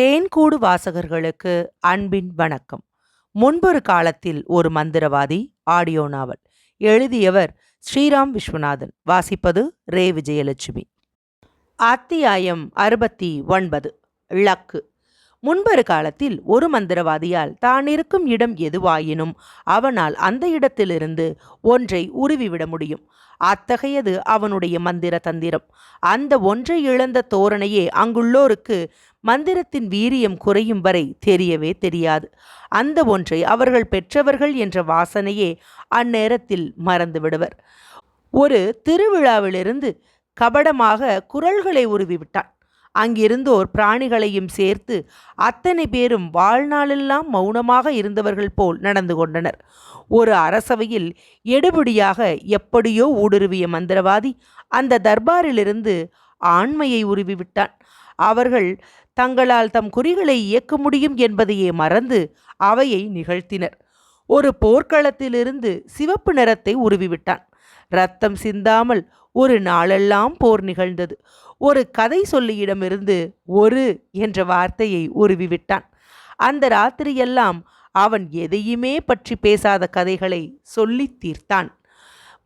தேன்கூடு வாசகர்களுக்கு அன்பின் வணக்கம். முன்பொரு காலத்தில் ஒரு மந்திரவாதி ஆடியோ நாவல் எழுதியவர் ஸ்ரீராம் விஸ்வநாதன். வாசிப்பது ரே. விஜயலட்சுமி. அத்தியாயம் அறுபத்தி ஒன்பது. இலக்கு முன்பொரு காலத்தில் ஒரு மந்திரவாதியால் தான் இருக்கும் இடம் எதுவாயினும் அவனால் அந்த இடத்திலிருந்து ஒன்றை உருவிவிட முடியும். அத்தகையது அவனுடைய மந்திர தந்திரம். அந்த ஒன்றை இழந்த தோரணையே அங்குள்ளோருக்கு மந்திரத்தின் வீரியம் குறையும் வரை தெரியவே தெரியாது. அந்த ஒன்றை அவர்கள் பெற்றவர்கள் என்ற வாசனையே அந்நேரத்தில் மறந்து விடுவர். ஒரு திருவிழாவிலிருந்து கபடமாக குரல்களை உருவிவிட்டான். அங்கிருந்தோர் பிராணிகளையும் சேர்த்து அத்தனை பேரும் வாழ்நாளெல்லாம் மௌனமாக இருந்தவர்கள் போல் நடந்து கொண்டனர். ஒரு அரசவையில் எடுபடியாக எப்படியோ ஊடுருவிய மந்திரவாதி அந்த தர்பாரிலிருந்து ஆண்மையை உருவிவிட்டான். அவர்கள் தங்களால் தம் குறிகளை இயக்க முடியும் என்பதையே மறந்து அவையை நிகழ்த்தினர். ஒரு போர்க்களத்திலிருந்து சிவப்பு நிறத்தை உருவிவிட்டான். ரத்தம் சிந்தாமல் ஒரு நாளெல்லாம் போர் நிகழ்ந்தது. ஒரு கதை சொல்லியிடமிருந்து ஒரு என்ற வார்த்தையை உருவிவிட்டான். அந்த ராத்திரியெல்லாம் அவன் எதையுமே பற்றி பேசாத கதைகளை சொல்லித் தீர்த்தான்.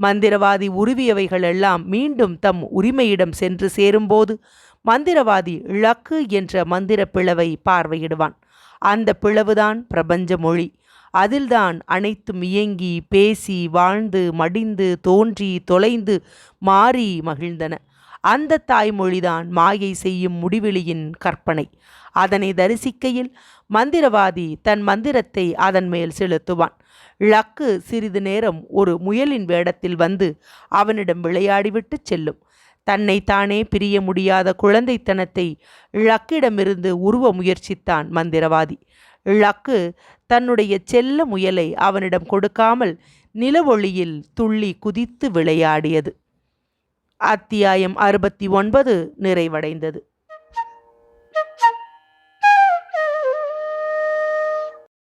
மந்திரவாதி உருவியவைகளெல்லாம் மீண்டும் தம் உரிமையிடம் சென்று சேரும்போது மந்திரவாதி இலக்கு என்ற மந்திர பிளவை பார்வையிடுவான். அந்த பிளவுதான் பிரபஞ்ச மொழி. அதில்தான் அனைத்தும் இயங்கி பேசி வாழ்ந்து மடிந்து தோன்றி தொலைந்து மாறி மகிழ்ந்தன. அந்த தாய்மொழிதான் மாயை செய்யும் முடிவெளியின் கற்பனை. அதனை தரிசிக்கையில் மந்திரவாதி தன் மந்திரத்தை அதன் மேல் செலுத்துவான். லக்கு சிறிது நேரம் ஒரு முயலின் வேடத்தில் வந்து அவனிடம் விளையாடிவிட்டு செல்லும். தன்னை தானே பிரிய முடியாத குழந்தைத்தனத்தை லக்கிடமிருந்து உருவ முயற்சித்தான் மந்திரவாதி. லக்கு தன்னுடைய செல்ல முயலை அவனிடம் கொடுக்காமல் நிலவொளியில் துள்ளி குதித்து விளையாடியது. அத்தியாயம் அறுபத்தி ஒன்பது நிறைவடைந்தது.